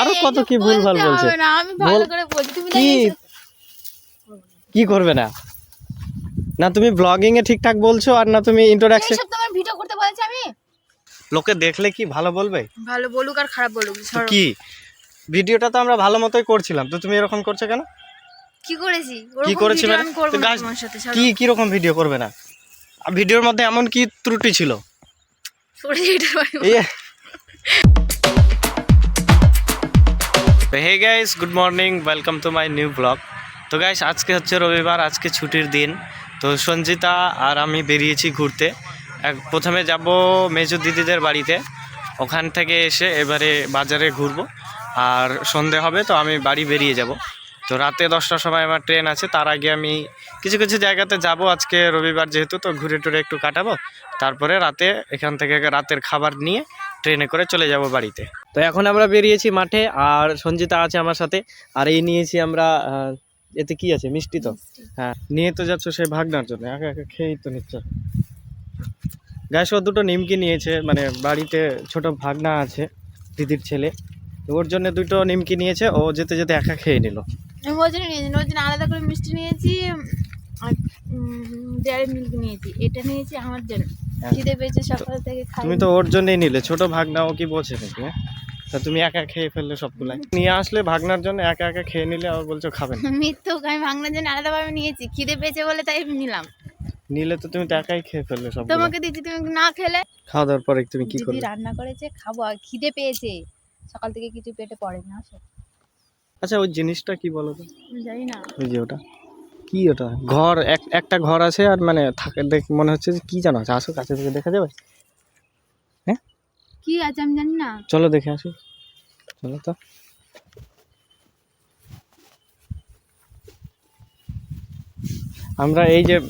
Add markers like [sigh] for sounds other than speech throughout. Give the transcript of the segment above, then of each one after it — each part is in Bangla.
আরও কত কি ভুল ভালো বলছে। কি? কি করবে না? না তুমি ব্লগিং এ ঠিকঠাক বলছো আর না তুমি ইন্ট্রোডাকশন এইসব তোমার ভিডিও করতে বলেছি আমি। লোকে দেখলে কি ভালো বলবে? ভালো বলুক আর খারাপ বলুক কি? ভিডিওটা তো আমরা ভালো মতোই করছিলাম তো তুমি এরকম করছ কেন? কি করেছি? কি করেছি মানে। কি কি রকম ভিডিও করবে না? আর ভিডিওর মধ্যে এমন কি ত্রুটি ছিল? এই hey guys good morning welcome to my new blog তো গাইস আজকে হচ্ছে রবিবার, আজকে ছুটির দিন। তো সঞ্জিতা আর আমি বেরিয়েছি ঘুরতে। এক, প্রথমে যাব মেজু দিদিদের বাড়িতে। ওখান থেকে এসে এবারে বাজারে ঘুরবো। আর সন্ধে হবে, তো আমি বাড়ি বেরিয়ে যাব। তো রাতে দশটার সময় আমার ট্রেন আছে, তার আগে আমি কিছু কিছু জায়গাতে যাব আজকে রবিবার যেহেতু, তো ঘুরে টুরে একটু কাটাবো। তারপরে রাতে, এখান থেকে রাতের খাবার নিয়ে ট্রেনে করে চলে যাব বাড়িতে। তো এখন আমরা বেরিয়েছি মাঠে আর সঞ্জিতা আছে আমার সাথে আর এই নিয়েছি আমরা এতে কি আছে? মিষ্টি তো? হ্যাঁ নিয়ে তো যাচ্ছ সেই ভাগনার জন্য। একা একা খেয়েই তো নিচ্ছ। গ্যাস ও দুটো নিমকি নিয়েছে মানে বাড়িতে ছোট ভাগনা আছে দিদির ছেলে। তো ওর জন্য দুটো নিমকি নিয়েছে ও যেতে যেতে একা খেয়ে নিল। ওর জন্য নিয়েছি ওর জন্য আলাদা করে মিষ্টি নিয়েছি আর ডেয়ারি মিল্ক নিয়েছি। এটা নিয়েছি আমার জন্য। খিদে পেয়েছে সকাল থেকে খাই। তুমি তো ওর জন্যই নিলে ছোট ভাগনা ও কি বলছে নাকি হ্যাঁ? তা তুমি একা খেয়ে ফেললে সবগুলাই। নিয়ে আসলে ভাগনার জন্য একা একা খেয়ে নিলে আবার বলছো খাবেন [laughs] মিথ্যুক আমি ভাগনার জন্য আলাদাভাবে নিয়েছি। খিদে পেয়েছে বলে তাই নিলাম। নিলে তো তুমি একাই খেয়ে ফেললে সব তোমাকে দিচ্ছি তুমি না খেলে। খাওয়া দাওয়ার পরে তুমি কি করলে? রান্না করেছে খাব। আর খিদে পেয়েছে। সকাল থেকে কিছু পেটে পড়ে না আচ্ছা ওই জিনিসটা কি বলো তো? জানি না। ওই যে ওটা। কি ওটা ঘর এক একটা ঘর আছে আর মানে থাকে দেখ মনে হচ্ছে যে কি জানো আছে। আসো কাছে থেকে দেখা যাবে? হ্যাঁ? কি আছে আমি জানি না। চলো দেখে আসো। চলো তো। আমরা এই যে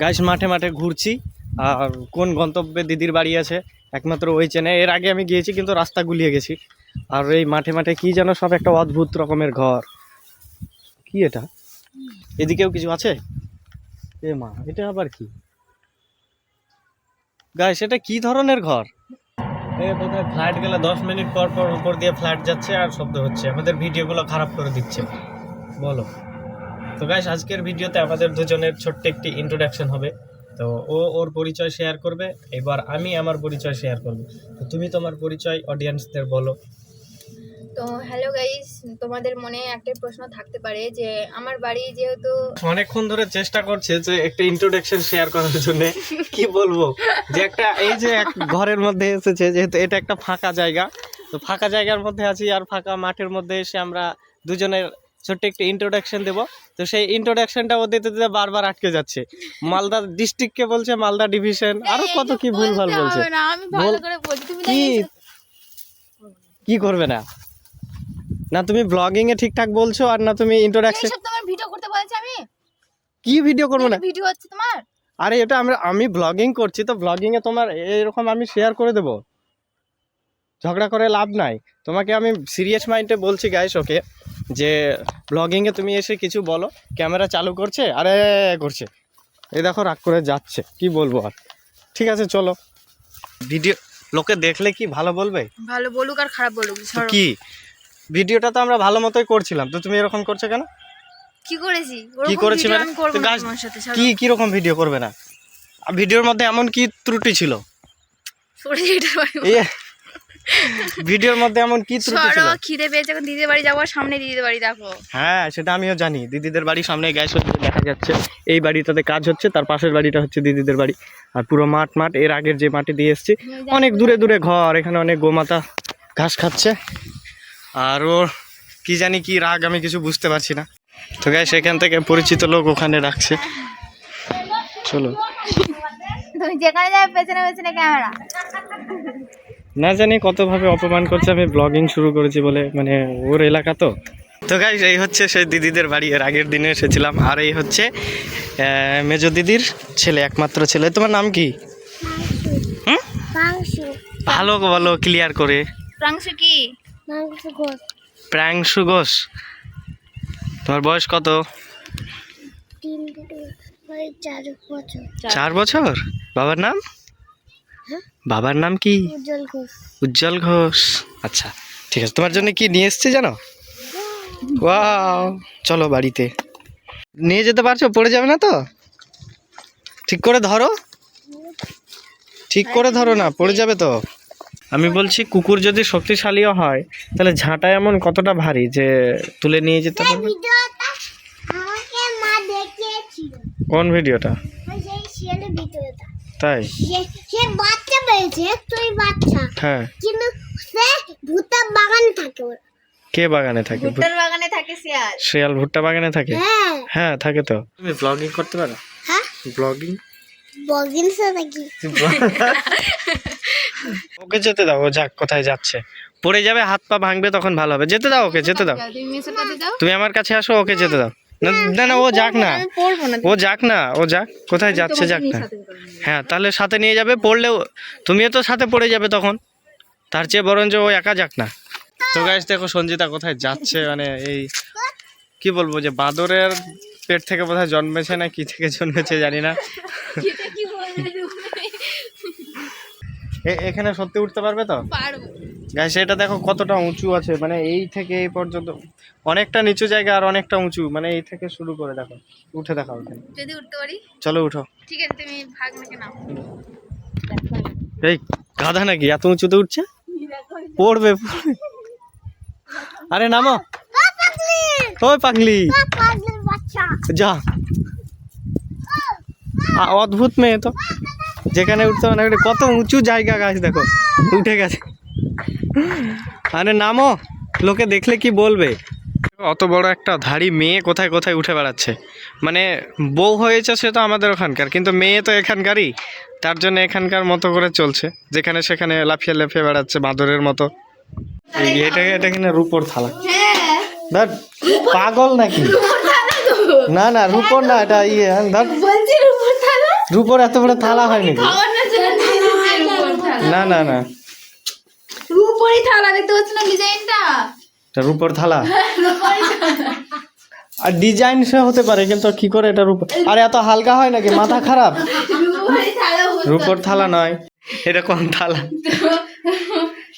গাছ মাঠে মাঠে ঘুরছি আর কোন গন্তব্যে দিদির বাড়ি আছে একমাত্র ওই চেনে। এর আগে আমি গিয়েছি কিন্তু রাস্তা গুলিয়ে গেছি। আর এই মাঠে মাঠে কি যেন সব একটা অদ্ভুত রকমের ঘর। কি এটা? এদিকেও কিছু আছে? এ মা এটা আবার কি? গাছ এটা কি ধরনের ঘর? ফ্লাইট গেলে দশ মিনিট পর পর উপর দিয়ে ফ্লাইট যাচ্ছে আর শব্দ হচ্ছে। আমাদের ভিডিওগুলো খারাপ করে দিচ্ছে। বলো। তো গাইস আজকের ভিডিওতে আমাদের দুজনের ছোট্ট একটি ইন্ট্রোডাকশন হবে। তো ও ওর পরিচয় শেয়ার করবে এবার আমি আমার পরিচয় শেয়ার করব। তো তুমি তোমার পরিচয় অডিয়েন্সদের বলো। তো হ্যালো গাইস তোমাদের মনে একটা প্রশ্ন থাকতে পারে যে আমার বাড়ি যেহেতু অনেকক্ষণ ধরে চেষ্টা করছে যে একটা ইন্ট্রোডাকশন শেয়ার করার জন্য। কি বলব? যে একটা এই যে এক ঘরের মধ্যে এসেছে যেহেতু এটা একটা ফাঁকা জায়গা তো ফাঁকা জায়গার মধ্যে আছি আর ফাঁকা মাঠের মধ্যে এসে আমরা দুজনের ছোট্ট একটা ইন্ট্রোডাকশন দেব। তো সেই ইন্ট্রোডাকশনটা ও দিতে দিতে বারবার আটকে যাচ্ছে। মালদা ডিস্ট্রিক্টকে বলছে মালদা ডিভিশন আরও কত কি ভুল ভালো বলছে কি করবে না? না তুমি ব্লগিং এ ঠিকঠাক বলছো আর না তুমি ইন্ট্রোডাকশন এইসব তোমার ভিডিও করতে বলেছি আমি। কি ভিডিও করব না? ভিডিও হচ্ছে তোমার। আরে এটা আমরা আমি ব্লগিং করছি তো ব্লগিং এ তোমার এরকম আমি শেয়ার করে দেব। ঝগড়া করে লাভ নাই। তোমাকে আমি সিরিয়াস মাইন্ডে বলছি গাইস ওকে যে ব্লগিং এ তুমি এসে কিছু বলো। ক্যামেরা চালু করছে আরে করছে। এ দেখো রাগ করে যাচ্ছে। কি বলব আর? ঠিক আছে চলো। ভিডিও লোকে দেখলে কি ভালো বলবে? ভালো বলুক আর খারাপ বলুক কি? ভিডিওটা তো আমরা ভালো মতোই করছিলাম তো তুমি এরকম করছ কেন? কি করেছি? কি করেছি মানে? কি কি রকম ভিডিও করবে না? ভিডিওর মধ্যে এমন কি ত্রুটি ছিল? ভিডিওর মধ্যে এমন কি ত্রুটি ছিল? খিদে পেয়েছে এখন দিদির বাড়ি যাব সামনে দিদির বাড়ি দেখো। হ্যাঁ সেটা আমিও জানি। দিদিদের বাড়ির সামনে গ্যাস হচ্ছে দেখা যাচ্ছে। এই বাড়িটাতে কাজ হচ্ছে তার পাশের বাড়িটা হচ্ছে দিদিদের বাড়ি। আর পুরো মাঠ মাঠ এর আগের যে মাঠে দিয়ে এসেছি অনেক দূরে দূরে ঘর এখানে অনেক গোমাতা ঘাস খাচ্ছে। আর ওর কি জানি কি রাগ আমি কিছু বুঝতে পারছি না। তো গাই সেখান থেকে পরিচিত লোক ওখানে রাখছে। চলো। তুমি যেখানে যাবে পেছনে পেছনে ক্যামেরা না জানি কতভাবে অপমান করছে আমি ব্লগিং শুরু করেছি বলে মানে ওর এলাকা তো। তো গাই এই হচ্ছে সেই দিদিদের বাড়ি এর আগের দিনে এসেছিলাম। আর এই হচ্ছে মেজো দিদির ছেলে একমাত্র ছেলে। তোমার নাম কি? ভালো বলো ক্লিয়ার করে। প্রাংশ কি? প্রাংশু ঘোষ তোমার বয়স কত? চার বছর। বাবার নাম? বাবার নাম কি? উজ্জ্বল ঘোষ। উজ্জ্বল ঘোষ। আচ্ছা ঠিক আছে। তোমার জন্য কি নিয়ে এসছে জানো? ওয়াও চলো বাড়িতে। নিয়ে যেতে পারছ? পড়ে যাবে না তো? ঠিক করে ধরো। ঠিক করে ধরো না পড়ে যাবে তো? আমি বলছি কুকুর যদি শক্তিশালীও হয় তাহলে ঝাঁটা এমন কতটা ভারী যে তুলে নিয়ে যেতে পারবে? কোন ভিডিওটা? তাই? সে সে বাচ্চা পেয়েছে তুই বাচ্চা। হ্যাঁ। কিন্তু সে ভূতের বাগানে থাকে কে বাগানে থাকে? ভুট্টার বাগানে থাকে শিয়াল। শিয়াল ভুট্টা বাগানে থাকে? হ্যাঁ। হ্যাঁ থাকে তো। তুমি ব্লগিং করতে পারো? হ্যাঁ। ব্লগিং নাকি? [laughs] ওকে যেতে দাও ও যাক কোথায় যাচ্ছে। পড়ে যাবে হাত পা ভাঙবে তখন ভালো হবে। যেতে দাও ওকে যেতে দাও। তুমি আমার কাছে আসো ওকে যেতে দাও। না না না ও যাক না। না ও যাক না ও যাক কোথায় যাচ্ছে যাক না। হ্যাঁ তাহলে সাথে নিয়ে যাবে পড়লেও তুমিও তো সাথে পড়ে যাবে তখন। তার চেয়ে বরঞ্চ ও একা যাক না। তো গাইস দেখো সঞ্জিতা কোথায় যাচ্ছে মানে এই কি বলব যে বাদরের পেট থেকে বোধহয় জন্মেছে না কি থেকে জন্মেছে জানি না। এ- এখানে সত্যি উঠতে পারবে তো? পারব। গাইস এটা দেখো কতটা উঁচু আছে মানে এই থেকে এই পর্যন্ত অনেকটা নিচু জায়গা আর অনেকটা উঁচু মানে এই থেকে শুরু করে দেখো উঠে দেখাও যদি উঠতে পারি? চলো উঠো। ঠিক আছে তুমি ভাগ নাকি নাও। এই গাধা নাকি? এত উঁচুতে উঠছে? পড়বে। আরে নামো। ওই পাগলি। যা। অদ্ভুত মেয়ে তো। যেখানে উঠতে মানে একটা কত উঁচু জায়গা গাছ দেখো। উঠে গেছে। আরে নামো লোকে দেখলে কি বলবে? অত বড় একটা ধাড়ি মেয়ে কোথায় কোথায় উঠে বেড়াচ্ছে? মানে বউ হয়েছে সে তো আমাদের ওখানকার কিন্তু মেয়ে তো এখানকারই। তার জন্য এখানকার মতো করে চলছে যেখানে সেখানে লাফিয়ে লাফিয়ে বেড়াচ্ছে বাঁদরের মতো। এটা এটা কিনা রূপোর থালা। হ্যাঁ। পাগল নাকি? না না রূপোর না এটা ইয়ে ধর বলছি রূপর থালা? রূপোর এত বড় থালা হয় নাকি খাবার না জন্য রূপর থালা। না না না। রূপরই থালা দেখতে পাচ্ছ না ডিজাইনটা। এটা রূপোর [laughs] থালা। আর ডিজাইন সে হতে পারে কিন্তু কি করে এটা রূপ আর এত হালকা হয় নাকি? মাথা খারাপ? রূপরই থালা রূপোর থালা নয়। এটা কোন থালা?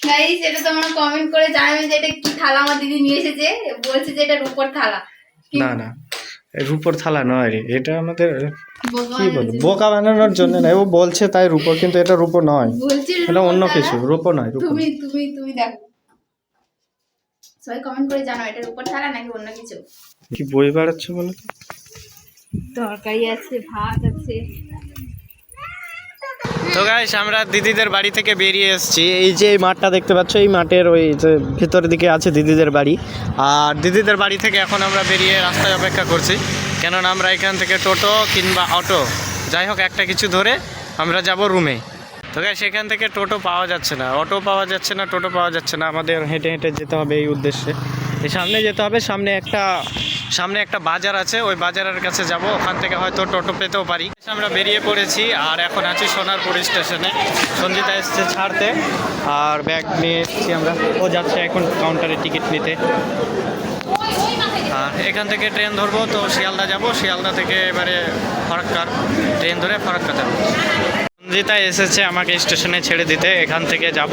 গাইস এটা তোমরা কমেন্ট করে জানাবে যে এটা কি থালা আমার দিদি নিয়ে এসেছে। বলছে যে এটা রূপর থালা। না না। রূপোর থালা নয় রে এটা আমাদের বোকা কি বলব? বোকা বানানোর জন্য না ও বলছে তাই রূপোর কিন্তু এটা রূপো নয়। বলছি এটা অন্য কিছু রুপো রূপো নয় রূপো তুমি তুমি তুমি দেখো। সবাই কমেন্ট করে জানো এটা রূপর থালা নাকি অন্য কিছু? কি বই বাড়াচ্ছ বলো তো? তরকারি আছে ভাত আছে। তো গাইস আমরা দিদিদের বাড়ি থেকে বেরিয়ে এসেছি। এই যে এই মাঠটা দেখতে পাচ্ছ, এই মাঠের ওই যে ভিতরের দিকে আছে দিদিদের বাড়ি। আর দিদিদের বাড়ি থেকে এখন আমরা বেরিয়ে রাস্তায় অপেক্ষা করছি। কেননা আমরা এখান থেকে টোটো কিংবা অটো, যাই হোক, একটা কিছু ধরে আমরা যাব রুমে তো গাইস সেখান থেকে টোটো পাওয়া যাচ্ছে না। অটো পাওয়া যাচ্ছে না, টোটো পাওয়া যাচ্ছে না। আমাদের হেঁটে হেঁটে যেতে হবে এই উদ্দেশ্যে। সামনে যেতে হবে, সামনে একটা সামনে একটা বাজার আছে, ওই বাজারের কাছে যাব। ওখান থেকে হয়তো টোটো পেতেও পারি। আমরা বেরিয়ে পড়েছি আর এখন আছি সোনারপুর স্টেশনে। সঞ্জিতা এসছে ছাড়তে আর ব্যাগ নিয়ে এসেছি আমরা। ও যাচ্ছে এখন কাউন্টারে টিকিট নিতে। আর এখান থেকে ট্রেন ধরবো, তো শিয়ালদা যাব। শিয়ালদা থেকে এবারে ফরাক্কার। ট্রেন ধরে ফরাক্কা যাব। সঞ্জিতা এসেছে আমাকে স্টেশনে ছেড়ে দিতে এখান থেকে যাব।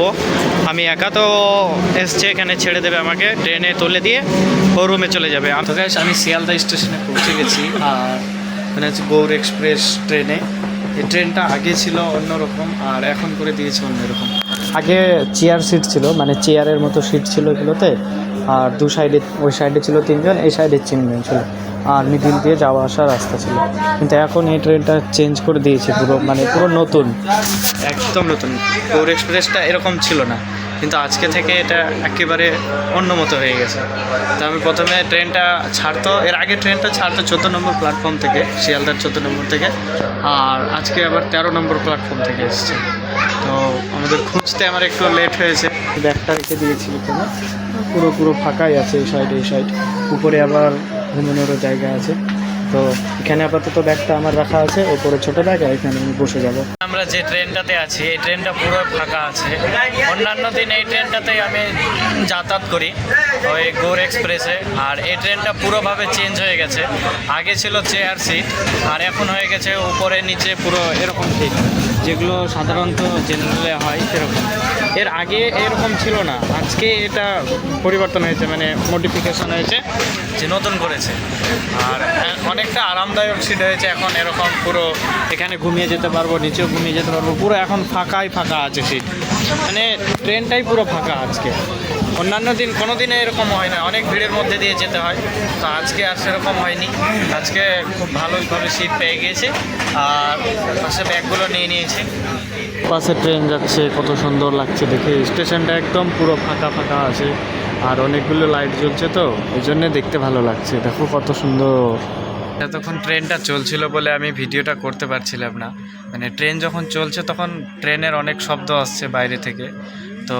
আমি একা তো এসছে এখানে ছেড়ে দেবে আমাকে ট্রেনে তুলে দিয়ে ও রুমে চলে যাবে। তো আমি শিয়ালদা স্টেশনে পৌঁছে গেছি আর মানে হচ্ছে গৌর এক্সপ্রেস ট্রেনে। এই ট্রেনটা আগে ছিল অন্যরকম আর এখন করে দিয়েছে অন্যরকম। আগে চেয়ার সিট ছিল মানে চেয়ারের মতো সিট ছিল এগুলোতে। আর দু সাইডে ওই সাইডে ছিল তিনজন এই সাইডে তিনজন ছিল। আর মিডিল দিয়ে যাওয়া আসার রাস্তা ছিল। কিন্তু এখন এই ট্রেনটা চেঞ্জ করে দিয়েছে পুরো মানে পুরো নতুন। একদম নতুন। গৌর এক্সপ্রেসটা এরকম ছিল না। কিন্তু আজকে থেকে এটা একেবারে অন্য মতো হয়ে গেছে। তো আমি প্রথমে ট্রেনটা ছাড়তো এর আগে ট্রেনটা ছাড়তো চোদ্দ নম্বর প্ল্যাটফর্ম থেকে শিয়ালদার চোদ্দ নম্বর থেকে। আর আজকে আবার তেরো নম্বর প্ল্যাটফর্ম থেকে এসছে। তো আমাদের খুঁজতে আমার একটু লেট হয়েছে। ব্যাগটা রেখে দিয়েছি এখানে পুরো পুরো ফাঁকাই আছে এই সাইড এই সাইড উপরে আবার ঘুমানোরও জায়গা আছে। তো এখানে আপাতত ব্যাগটা আমার রাখা আছে, ওপরে ছোট ব্যাগ, আর এখানে আমি বসে যাব। আমরা যে ট্রেনটাতে আছি, এই ট্রেনটা পুরো ফাঁকা আছে। অন্যান্য দিন এই ট্রেনটাতে আমি যাতায়াত করি, ওই গৌর এক্সপ্রেসে। আর এই ট্রেনটা পুরোভাবে চেঞ্জ হয়ে গেছে। আগে ছিল চেয়ার সিট, আর এখন হয়ে গেছে উপরে, নিচে পুরো এরকম সিট। যেগুলো সাধারণত জেনারেলে হয় সেরকম। এর আগে এরকম ছিল না। আজকে এটা পরিবর্তন হয়েছে মানে মডিফিকেশন হয়েছে। যে নতুন করেছে। আর অনেকটা আরামদায়ক সিট হয়েছে এখন এরকম পুরো এখানে ঘুমিয়ে যেতে পারব নিচেও ঘুমিয়ে যেতে পারব পুরো এখন ফাঁকাই ফাঁকা আছে সিট মানে ট্রেনটাই পুরো ফাঁকা আজকে। অন্যান্য দিন কোনো দিনে এরকম হয় না। অনেক ভিড়ের মধ্যে দিয়ে যেতে হয়। তো আজকে আর সেরকম হয়নি। আজকে খুব ভালোভাবে সিট পেয়ে গিয়েছে। আর পাশে ব্যাগগুলো নিয়ে নিয়েছি। পাশে ট্রেন যাচ্ছে কত সুন্দর লাগছে দেখে। স্টেশনটা একদম পুরো ফাঁকা ফাঁকা আছে। আর অনেকগুলো লাইট জ্বলছে তো ওই জন্যে দেখতে ভালো লাগছে। দেখো কত সুন্দর। এতক্ষণ ট্রেনটা চলছিল বলে আমি ভিডিওটা করতে পারছিলাম না। মানে ট্রেন যখন চলছে তখন ট্রেনের অনেক শব্দ আসছে বাইরে থেকে। তো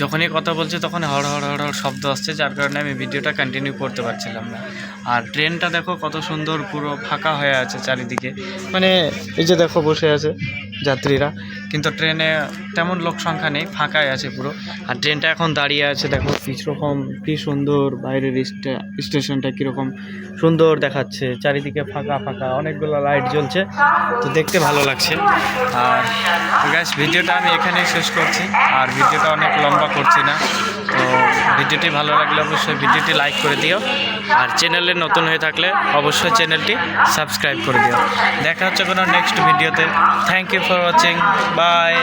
যখনই কথা বলছে তখন হড় হড় হড় হড় শব্দ আসছে, যার কারণে আমি ভিডিওটা কন্টিনিউ করতে পারছিলাম না। আর ট্রেনটা দেখো কত সুন্দর পুরো ফাঁকা হয়ে আছে চারিদিকে। মানে এই যে দেখো বসে আছে যাত্রীরা। কিন্তু ট্রেনে তেমন লোক সংখ্যা নেই, ফাঁকাই আছে পুরো। আর ট্রেনটা এখন দাঁড়িয়ে আছে, দেখো কীরকম, কী সুন্দর বাইরের স্টে- স্টেশনটা কীরকম সুন্দর দেখাচ্ছে। চারিদিকে ফাঁকা ফাঁকা, অনেকগুলো লাইট জ্বলছে, তো দেখতে ভালো লাগছে। আর গ্যাস ভিডিওটা আমি এখানেই শেষ করছি। আর ভিডিওটা অনেক লম্বা করছি না। তো ভিডিওটি ভালো লাগলে অবশ্যই ভিডিওটি লাইক করে দিও। আর চ্যানেলে নতুন হয়ে থাকলে অবশ্যই চ্যানেলটি সাবস্ক্রাইব করে দিও। দেখা হচ্ছে কোনো নেক্সট ভিডিওতে। Thank you for watching bye